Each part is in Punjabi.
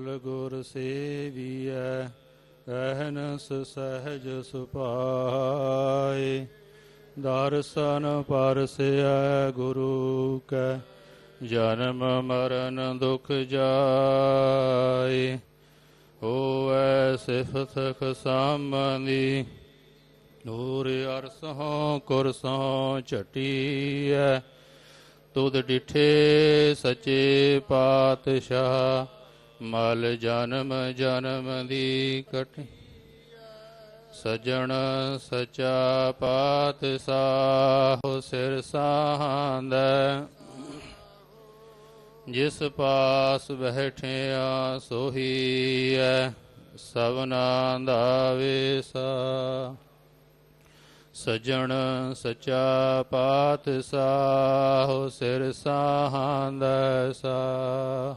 ਕਲ ਗੁਰ ਸੇਵੀਐ ਰਹਿਨਸ ਸਹਿਜ ਸੁਪਾਏ। ਦਰਸ਼ਨ ਪਰਸਿਐ ਗੁਰੂ ਕੈ, ਜਨਮ ਮਰਨ ਦੁਖ ਜਾਏ। ਹੋਵੈ ਸਿਫਤ ਖਸਾਮਨੀ ਨੂਰ ਅਰਸੋਂ ਕੁਰਸੋਂ ਝਟੀਐ। ਤੁਧ ਡਿਠੇ ਸਚੇ ਪਾਤਸ਼ਾਹ ਮਲ ਜਨਮ ਜਨਮ ਦੀ ਕਟ ਸਜਣ ਸਚਾ ਪਾਤਸ਼ਾਹ ਸਿਰ ਸਾਹੰਦੈ ਜਿਸ ਪਾਸ ਬੈਠਿਆ ਸੋਹੀ ਐ ਸਭਨਾ ਦਾ ਵੇਸਾ। ਸਜਣ ਸਚਾ ਪਾਤਸ਼ਾਹ ਸਿਰ ਸਾਹੰਦੈ ਸਾ।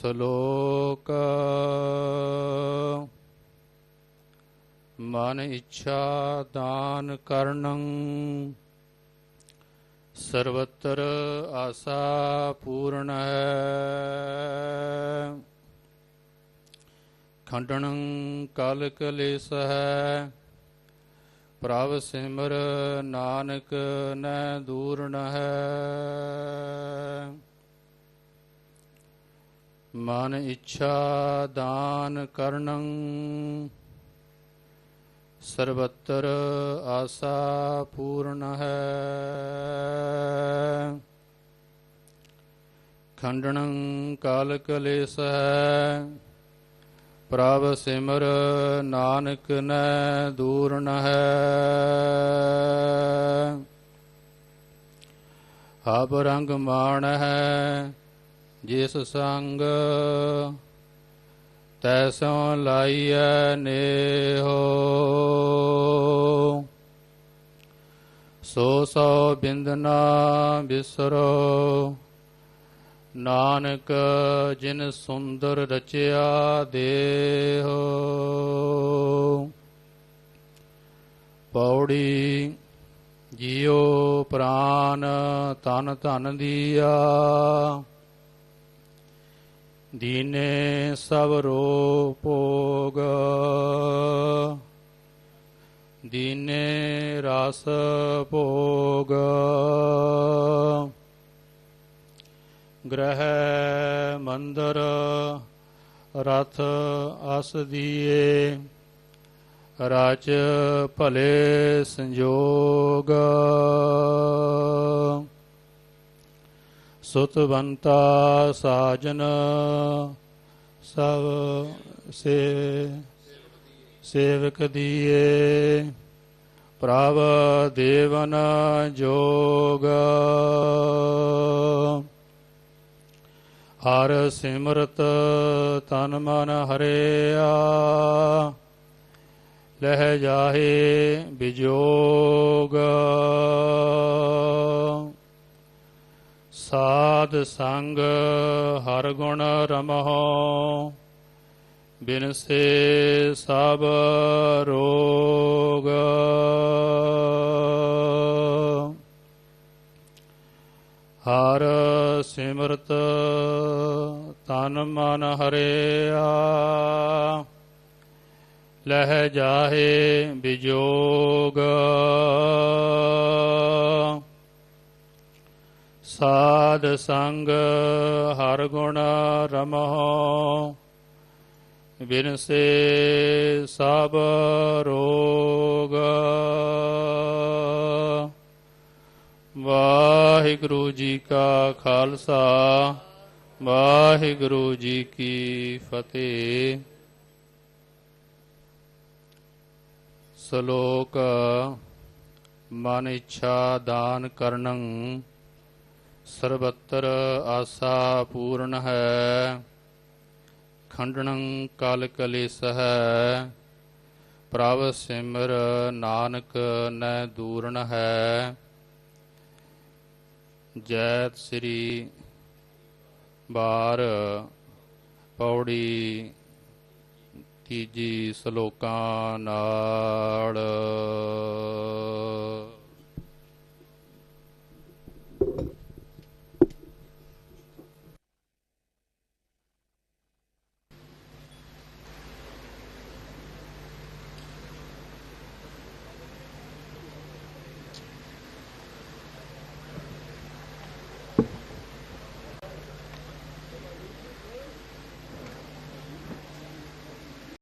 ਸ਼ਲੋਕ। ਮਨ ਇੱਛਾ ਦਾਨ ਕਰਨੰ, ਸਰਵਤਰ ਆਸਾ ਪੂਰਨ ਹੈ। ਖੰਡਨੰ ਕਲ ਕਲੇਸ ਹੈ, ਪ੍ਰਭ ਸਿਮਰ ਨਾਨਕ ਨੈ ਦੂਰਨ ਹੈ। ਮਨ ਇੱਛਾ ਦਾਨ ਕਰਨੰ, ਸਰਬਤਰ ਆਸਾ ਪੂਰਨ ਹੈ। ਖੰਡਨੰ ਕਾਲ ਕਲੇਸ ਹੈ, ਪ੍ਰਭ ਸਿਮਰ ਨਾਨਕ ਨੈ ਦੂਰ ਨ ਹੈ। ਹਬ ਰੰਗ ਮਾਣ ਹੈ ਜਿਸ ਸੰਗ ਤੈਸੋਂ ਲਾਈਐ ਨੇਹੋ। ਸੋ ਸੋ ਬਿੰਦਨਾ ਬਿਸਰੋ। ਨਾਨਕ ਜਿਨ ਸੁੰਦਰ ਰਚਿਆ ਦੇਹੋ। ਪੌੜੀ ਜੀਉ ਪ੍ਰਾਨ ਤਨ ਧਨ ਦੀਆ। ਦੀਨੇ ਸਭ ਰੋ ਭੋਗ। ਦੀਨੇ ਰਸ ਭੋਗ। ਗ੍ਰਹਿ ਮੰਦਰ ਰਥ ਅਸ ਦੀਏ। ਰਾਜ ਭਲੇ ਸੰਜੋਗ। ਸੁਤਵੰਤਾ ਸਾਜਨ ਸਭ ਸੇ ਸੇਵਕ ਦੀਏ, ਪ੍ਰਭ ਦੇਵਨ ਜੋਗ। ਹਰ ਸਿਮਰਤ ਤਨ ਮਨ ਹਰਿਆ, ਲਹਿ ਜਾਹੇ ਬਿਜੋਗ। ਸਾਧ ਸੰਗ ਹਰ ਗੁਣ ਰਮਹੁ, ਬਿਨ ਸੇ ਸਭ ਰੋਗ। ਹਰ ਸਿਮਰਤ ਤਨ ਮਨ ਹਰਿਆ, ਲਹਿ ਜਾਹੇ ਬਿਜੋਗ। ਸਾਧ ਸੰਗ ਹਰ ਗੁਣ ਰਮਹੁ। ਬਿਨ ਸੇ ਸਭ ਰੋਗ। ਵਾਹਿਗੁਰੂ ਜੀ ਕਾ ਖਾਲਸਾ, ਵਾਹਿਗੁਰੂ ਜੀ ਕੀ ਫਤਿਹ। ਸ਼ਲੋਕ ਮਨ ਇੱਛਾ ਦਾਨ ਕਰਨੰ। ਸਰਬੱਤਰ ਆਸਾ ਪੂਰਨ ਹੈ, ਖੰਡਨੰ ਕਲ ਕਲੇਸ ਹੈ ਪ੍ਰਭ ਸਿਮਰ ਨਾਨਕ ਨੈ ਦੂਰਨ ਹੈ। ਜੈਤ ਸ੍ਰੀ ਬਾਰ ਪੌੜੀ ਤੀਜੀ ਸ਼ਲੋਕਾਂ ਨਾਲ।